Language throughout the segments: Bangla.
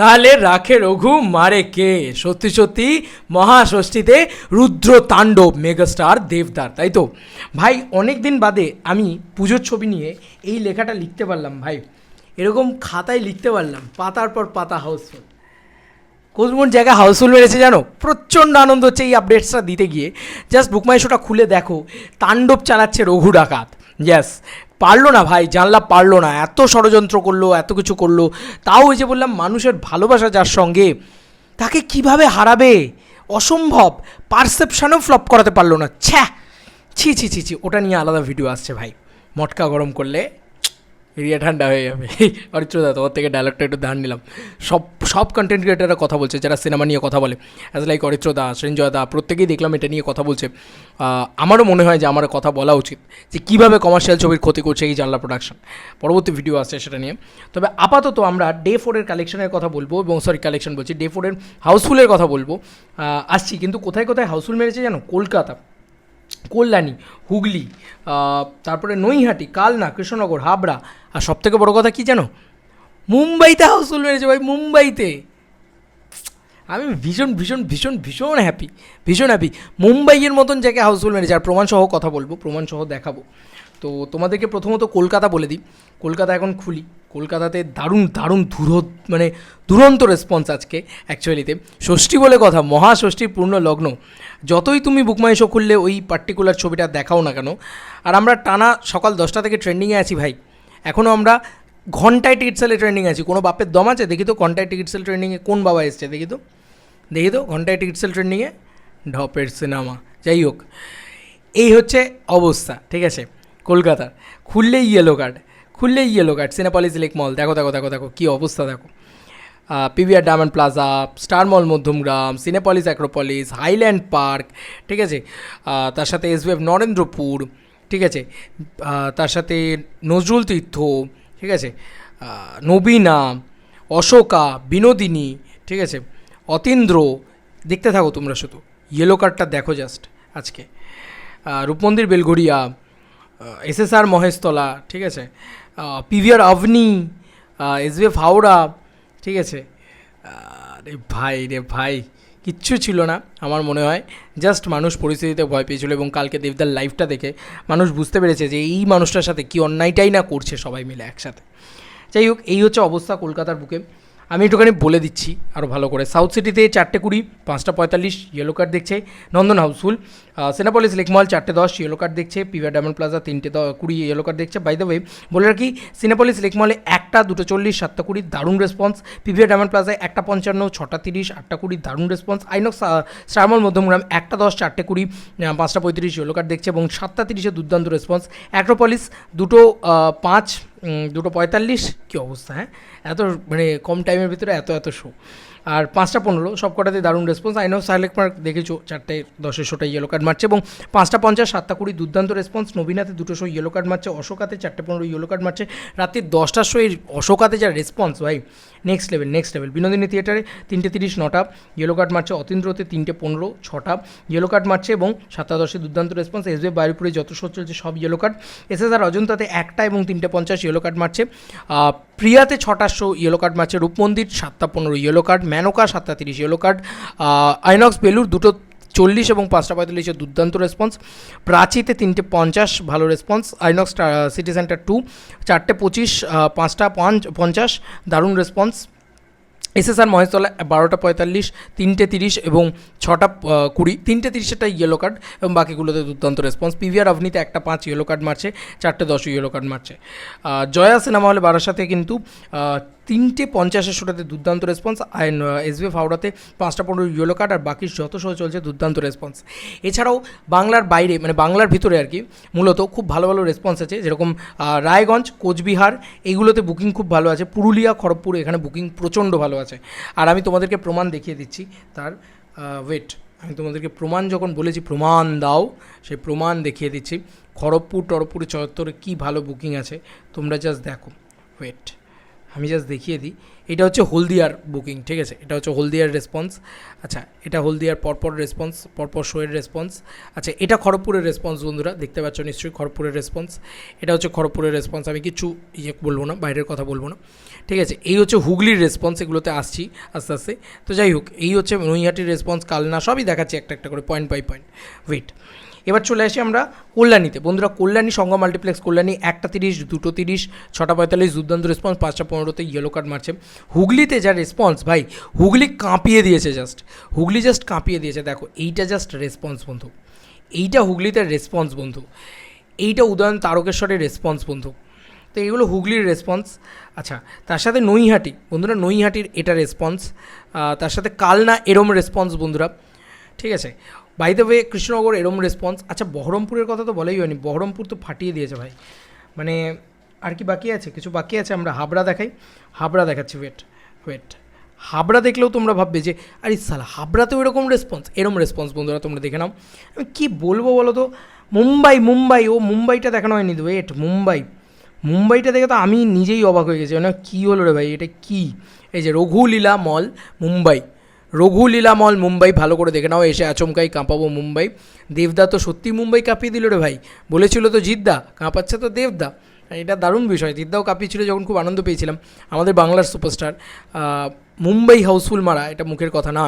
তাহলে রাখে রঘু, মারে কে? সত্যি সত্যি মহাষষ্ঠীতে রুদ্র তাণ্ডব, মেগাস্টার দেবদার তাই তো? ভাই অনেক দিন বাদে আমি পুজোর ছবি নিয়ে এই লেখাটা লিখতে পারলাম, ভাই। এরকম খাতায় লিখতে পারলাম, পাতার পর পাতা হাউসফুল কোন জায়গায় হাউসফুল মেরেছে জানো? প্রচণ্ড আনন্দ হচ্ছে এই আপডেটসটা দিতে গিয়ে। জাস্ট বুকমাই শোটা খুলে দেখো। তাণ্ডব চালাচ্ছে রঘু ডাকাত। ইয়াস পারল না ভাই, জানলা পারল না, এত ষড়যন্ত্র করল, এত কিছু করল। তাও ওই যে বললাম, মানুষের ভালোবাসা যার সঙ্গে, তাকে কীভাবে হারাবে? অসম্ভব পারসেপশানও ফ্লপ করাতে পারল না। ছ্যা! ছি ছি ছি ছি, ওটা নিয়ে আলাদা ভিডিও আসছে ভাই। মটকা গরম করলে এরিয়া ঠান্ডা হয়ে যাবে। অরিত্রদা তোমার থেকে ডায়লগটা একটু ধার নিলাম। সব সব কন্টেন্ট ক্রিয়েটাররা কথা বলছে, যারা সিনেমা নিয়ে কথা বলে। অ্যাজ লাইক অরিত্রদা সঞ্জয় দা প্রত্যেকেই দেখলাম এটা নিয়ে কথা বলছে। আমারও মনে হয় যে আমার কথা বলা উচিত যে কীভাবে কমার্শিয়াল ছবির ক্ষতি করছে এই জানলা প্রোডাকশন পরবর্তী ভিডিও আসছে সেটা নিয়ে। তবে আপাতত আমরা ডে ফোরের কালেকশনের কথা বলব, এবং সরি কালেকশন বলছি ডে ফোরের হাউসফুলের কথা বলব। আসছি, কিন্তু কোথায় কোথায় হাউসফুল মেরেছে জানো? কলকাতা। কল্যাণী, হুগলি তারপরে নৈহাটি, কালনা, কৃষ্ণনগর, হাবড়া। আর সবথেকে বড় কথা কী জানো? মুম্বাইতে হাউসফুল মেরেছে ভাই, মুম্বাইতে। আমি ভীষণ ভীষণ ভীষণ ভীষণ হ্যাপি ভীষণ হ্যাপি মুম্বাইয়ের মতন জায়গায় হাউসফুল মেরেছে আর প্রমাণসহ কথা বলব, প্রমাণসহ দেখাবো। তো তোমাদেরকে প্রথমত কলকাতা বলে দিই। কলকাতা এখন খুলি। কলকাতাতে দারুণ দারুণ ধুর মানে দুরন্ত রেসপন্স আজকে অ্যাকচুয়ালিতে ষষ্ঠী বলে কথা মহাষষ্ঠীর পূর্ণ লগ্ন। যতই তুমি বুকমাই শো খুললে, ওই পার্টিকুলার ছবিটা দেখাও না কেন। আর আমরা টানা সকাল দশটা থেকে ট্রেন্ডিংয়ে আছি ভাই। এখনও আমরা ঘন্টায় টিকিট সেলে ট্রেন্ডিং আছি। কোনো বাপের দম আছে? দেখি তো ঘন্টায় টিকিট সেল ট্রেন্ডিংয়ে কোন বাবা এসছে, দেখি তো। দেখি তো ঘন্টায় টিকিট সেল ট্রেন্ডিংয়ে ঢপের সিনেমা যাই হোক, এই হচ্ছে অবস্থা, ঠিক আছে? কলকাতার খুললেই ইয়েলো কার্ড খুললেই yellow card Cinepolis Lake Mall দেখো দেখো দেখো দেখো, কী অবস্থা, দেখো। PVR Diamond Plaza Star Mall Madhyamgram Cinepolis Acropolis Highland Park ঠিক আছে? তার সাথে এসবিএফ নরেন্দ্রপুর ঠিক আছে? তার সাথে নজরুল তীর্থ, ঠিক আছে? নবীনা, অশোকা, বিনোদিনী, ঠিক আছে? অতীন্দ্র, দেখতে থাকো তোমরা শুধু। ইয়েলো কার্ডটা দেখো জাস্ট আজকে। রূপমন্দির বেলঘড়িয়া এসএসআর মহেশতলা, ঠিক আছে? পিভিআর আভনি এসবিএফ হাওড়া, ঠিক আছে? রে ভাই রে ভাই, কিচ্ছু ছিল না আমার মনে হয়। জাস্ট মানুষ পরিস্থিতিতে ভয় পেয়েছিল এবং কালকে দেবদার লাইফটা দেখে মানুষ বুঝতে পেরেছে যে এই মানুষটার সাথে কী অন্যায়টাই না করছে সবাই মিলে একসাথে। যাই হোক, এই হচ্ছে অবস্থা কলকাতার বুকে। আমি একটুখানি বলে দিচ্ছি আরও ভালো করে। সাউথ সিটিতে চারটে কুড়ি, পাঁচটা পঁয়তাল্লিশ ইয়েলো কার্ড দেখছে। নন্দন হাউসফুল সেনাপলিস লেকমল চারটে দশ ইয়েলো কার্ড দেখছে। পিভিআর ডায়মন্ড প্লাজা তিনটে কুড়ি ইয়েলো কার্ড দেখছে। বাই দ্য ওয়ে বলে রাখি সিনেপলিস লেকমলে একটা, দুটো চল্লিশ, সাতটা কুড়ি, দারুণ রেসপন্স পিভিআর ডায়মন্ড প্লাজায় একটা পঞ্চান্ন, ছটা তিরিশ, আটটা কুড়ি, দারুণ রেসপন্স আইনক্স স্টারমল মধ্যমগ্রাম একটা দশ, চারটে কুড়ি পাঁচটা পঁয়ত্রিশ ইয়েলো কার্ড দেখছে এবং সাতটা তিরিশে দুর্দান্ত রেসপন্স অ্যাক্রোপলিস দুটো পাঁচ দুটো পঁয়তাল্লিশ? কী অবস্থা হ্যাঁ? এত মানে কম টাইমের ভিতরে এত এত শো আর পাঁচটা পনেরো সব কটাতে দারুণ response I know select mark দেখেছ, চারটে দশের শোটা ইয়েলো কার্ড মারছে এবং পাঁচটা পঞ্চাশ, সাতটা কুড়ি, দুর্দান্ত রেসপন্স নবীনাতে দুটো শো ইয়েলো কার্ড মারছে, অশোকাতে চারটে পনেরো ইয়েলো কার্ড মারছে। রাত্রি দশটার শো এই অশোকাতে যা রেসপন্স ভাই next level next level Binodini থিয়েটারে তিনটে তিরিশ, নটা ইয়েলো কার্ড মারছে অতীন্দ্রতে তিনটে পনেরো, ছটা ইয়েলো কার্ড মারছে এবং সাতটা দশে দুর্দান্ত রেসপন্স এস বি বায়ুপুরে যত শো চলছে সব ইয়েলো কার্ড এস এস আর অজন্তাতে একটা এবং তিনটে পঞ্চাশ ইয়েলো কার্ড মারছে। প্রিয়াতে ছটাশো ইয়েলো কার্ড ম্যাচে রূপমন্দির, সাতটা পনেরো ইয়েলো কার্ড ম্যানোকা সাতটা তিরিশ ইয়েলো কার্ড আইনক্স বেলুর দুটো চল্লিশ এবং পাঁচটা পঁয়তাল্লিশের দুর্দান্ত রেসপন্স প্রাচীতে তিনটে পঞ্চাশ, ভালো response INOX City Centre two চারটে পঁচিশ পাঁচটা পাঁচ পঞ্চাশ, দারুণ রেসপন্স এসএসআর মহেশতলা বারোটা পঁয়তাল্লিশ, তিনটে তিরিশ এবং ছটা কুড়ি, তিনটে তিরিশেরটা ইয়েলো কার্ড এবং বাকিগুলোতে দুর্দান্ত রেসপন্স পিভিআর আভনিতে একটা পাঁচ ইয়েলো কার্ড মারছে, চারটে দশ ইয়েলো কার্ড মারছে। জয়া সিনেমা হলে বারাসাতে কিন্তু তিনটে পঞ্চাশের শোটাতে দুর্দান্ত রেসপন্স আর এসবিএফ হাওড়াতে পাঁচটা পনেরো ইয়েলো কার্ড আর বাকি যত শো চলছে দুর্দান্ত রেসপন্স এছাড়াও বাংলার বাইরে মানে বাংলার ভিতরে আর কি, মূলত খুব ভালো ভালো রেসপন্স আছে, যেরকম রায়গঞ্জ, কোচবিহার এইগুলোতে বুকিং খুব ভালো আছে, পুরুলিয়া, খড়গপুর, এখানে বুকিং প্রচণ্ড ভালো আছে। আর আমি তোমাদেরকে প্রমাণ দেখিয়ে দিচ্ছি, তার ওয়েট আমি তোমাদেরকে প্রমাণ যখন বলেছি, প্রমাণ দাও, সেই প্রমাণ দেখিয়ে দিচ্ছি, খড়গপুর টরপুর চত্বরে কী ভালো বুকিং আছে, তোমরা জাস্ট দেখো ওয়েট আমি জাস্ট দেখিয়ে দিই। এটা হচ্ছে হলদিয়ার বুকিং ঠিক আছে? এটা হচ্ছে হলদিয়ার রেসপন্স আচ্ছা এটা হলদিয়ার পরপর রেসপন্স পরপর শোয়ের রেসপন্স আচ্ছা এটা খড়গপুরের রেসপন্স বন্ধুরা, দেখতে পাচ্ছ নিশ্চয়ই খড়গপুরের রেসপন্স এটা হচ্ছে খড়গপুরের রেসপন্স আমি কিছু ইয়ে বলব না, বাইরের কথা বলব না। ঠিক আছে, এই হচ্ছে হুগলির রেসপন্স এগুলোতে আসছি আস্তে আস্তে। তো যাই হোক, এই হচ্ছে নৈহাটির রেসপন্স কালনা, সবই দেখাচ্ছি একটা একটা করে পয়েন্ট বাই পয়েন্ট ওয়েট এবার চলে আসি আমরা কল্যাণীতে। বন্ধুরা, কল্যাণী সঙ্গ মাল্টিপ্লেক্স কল্যাণী একটা তিরিশ, দুটো তিরিশ, ছটা পঁয়তাল্লিশ দুর্দান্ত রেসপন্স পাঁচটা পনেরোতে ইয়েলো কার্ড মারছে। হুগলিতে যা রেসপন্স ভাই, হুগলি কাঁপিয়ে দিয়েছে জাস্ট হুগলি জাস্ট কাঁপিয়ে দিয়েছে। দেখো, এইটা জাস্ট রেসপন্স বন্ধু। এইটা হুগলিতে রেসপন্স বন্ধু। এইটা উদয়ন তারকেশ্বরের রেসপন্স বন্ধু। তো এগুলো হুগলির রেসপন্স আচ্ছা তার সাথে নৈহাটি, বন্ধুরা, নৈহাটির এটা রেসপন্স তার সাথে কালনা এরম রেসপন্স বন্ধুরা। ঠিক আছে? বাই দ্য ওয়ে কৃষ্ণনগর এরম রেসপন্স আচ্ছা বহরমপুরের কথা তো বলাই হয়নি। বহরমপুর তো ফাটিয়ে দিয়েছে ভাই। মানে আর কি বাকি আছে? কিছু বাকি আছে? আমরা হাবড়া দেখাই। হাবড়া দেখাচ্ছি ওয়েট ওয়েট হাবড়া দেখলেও তোমরা ভাববে যে, আরে সালা হাবড়াতেও এরকম রেসপন্স এরম রেসপন্স বন্ধুরা, তোমরা দেখে নাও। আমি কী বলব বলো তো? মুম্বাই মুম্বাই, ও মুম্বাইটা দেখানো হয়নি ওয়েট মুম্বাই। মুম্বাইটা দেখে তো আমি নিজেই অবাক হয়ে গেছি। মানে কী হলো রে ভাই? এটা কী? এই যে রঘুলীলা মল, মুম্বাই। রঘুলীলা মল মুম্বাই, ভালো করে দেখে নাও, এসে আচমকাই কাঁপাবো মুম্বাই। দেবদা তো সত্যি মুম্বাই কাঁপিয়ে দিল রে ভাই। বলেছিল তো জিদ্দা, কাঁপাচ্ছে তো দেবদা। এটা দারুণ বিষয়, জিদ্দাও কাঁপিয়েছিল যখন খুব আনন্দ পেয়েছিলাম। আমাদের বাংলার সুপারস্টার মুম্বাই হাউসফুল মারা, এটা মুখের কথা না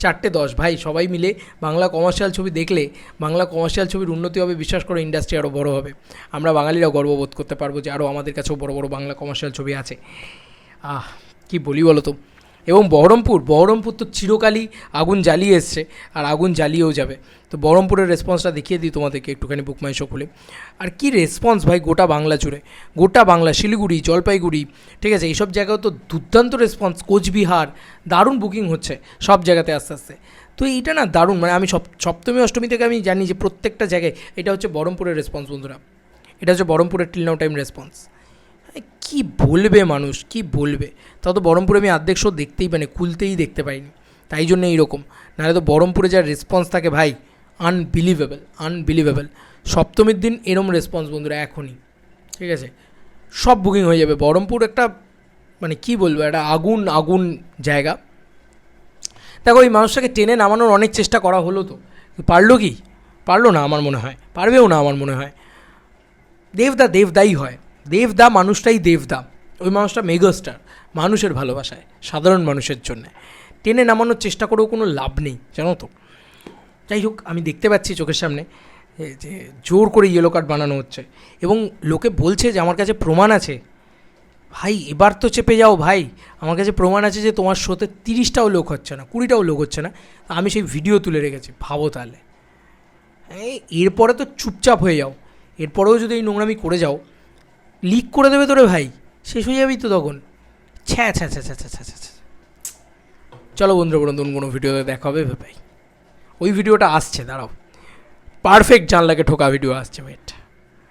চারটে দশ, ভাই, সবাই মিলে বাংলা কমার্শিয়াল ছবি দেখলে, বাংলা কমার্শিয়াল ছবির উন্নতি হবে, বিশ্বাস করো ইন্ডাস্ট্রি আরও বড় হবে। আমরা বাঙালিরাও গর্ববোধ করতে পারব যে আরও আমাদের কাছেও বড় বড় বাংলা কমার্শিয়াল ছবি আছে। আহ, কি বলি বলো তো? এবং বহরমপুর বহরমপুর তো চিরকালই আগুন জ্বালিয়ে এসছে আর আগুন জ্বালিয়েও যাবে। তো বহরমপুরের রেসপন্সটা দেখিয়ে দিই তোমাদেরকে একটুখানি বুকমাই খুলে আর কি রেসপন্স ভাই গোটা বাংলা জুড়ে? গোটা বাংলা, শিলিগুড়ি, জলপাইগুড়ি, ঠিক আছে, এইসব জায়গাও তো দুর্দান্ত রেসপন্স কোচবিহার, দারুণ বুকিং হচ্ছে সব জায়গাতে আস্তে আস্তে। তো এইটা না দারুণ মানে আমি সপ, সপ্তমী, অষ্টমী থেকে আমি জানি যে প্রত্যেকটা জায়গায় এটা হচ্ছে বহরমপুরের রেসপন্স বন্ধুরা। এটা হচ্ছে বহরমপুরের টিল নাও টাইম রেসপন্স কি বলবে মানুষ, কি বলবে? তাও তো বহরমপুরে আমি অর্ধেক শো দেখতেই পাইনি, খুলতেই দেখতে পাইনি। তাই জন্য এইরকম। নাহলে তো বহরমপুরে যা রেসপন্স থাকে ভাই আনবিলিভেবল আনবিলিভেবল সপ্তমীর দিন এরম রেসপন্স বন্ধুরা, এখনই। ঠিক আছে? সব বুকিং হয়ে যাবে। বহরমপুর একটা মানে কি বলব, একটা আগুন আগুন জায়গা। দেখো, এই মানুষটাকে টেনে নামানোর অনেক চেষ্টা করা হলো তো। পারল কি? পারল না আমার মনে হয়। পারবেও না আমার মনে হয়। দেবদা, দেবদাই হয়। দেবদা মানুষটাই দেবদা। ওই মানুষটা মেগাস্টার, মানুষের ভালোবাসায়, সাধারণ মানুষের জন্য। টেনে নামানোর চেষ্টা করেও কোনো লাভ নেই, জানো তো। যাই হোক, আমি দেখতে পাচ্ছি চোখের সামনে যে জোর করে ইয়েলো কার্ড বানানো হচ্ছে। এবং লোকে বলছে যে, আমার কাছে প্রমাণ আছে। ভাই, এবার তো চেপে যাও ভাই। আমার কাছে প্রমাণ আছে যে, তোমার শোতে তিরিশটাও লোক হচ্ছে না, কুড়িটাও লোক হচ্ছে না। আমি সেই ভিডিও তুলে রেখেছি, ভাবো তাহলে। এরপরে তো চুপচাপ হয়ে যাও। এরপরেও যদি এই নোংরামি করে যাও লিক করে দেবে তোরে ভাই। শেষ হয়ে যাবি তো তখন। ছ্যা ছ্যা ছ্যা ছ্যা ছ্যা ছ্যা ছ্যা। চলো বন্ধুরা বন্ধু কোনো ভিডিওতে দেখা হবে ভাই ওই ভিডিওটা আসছে, দাঁড়াও। পারফেক্ট জানলাকে ঠোকা ভিডিও আসছে ওয়েট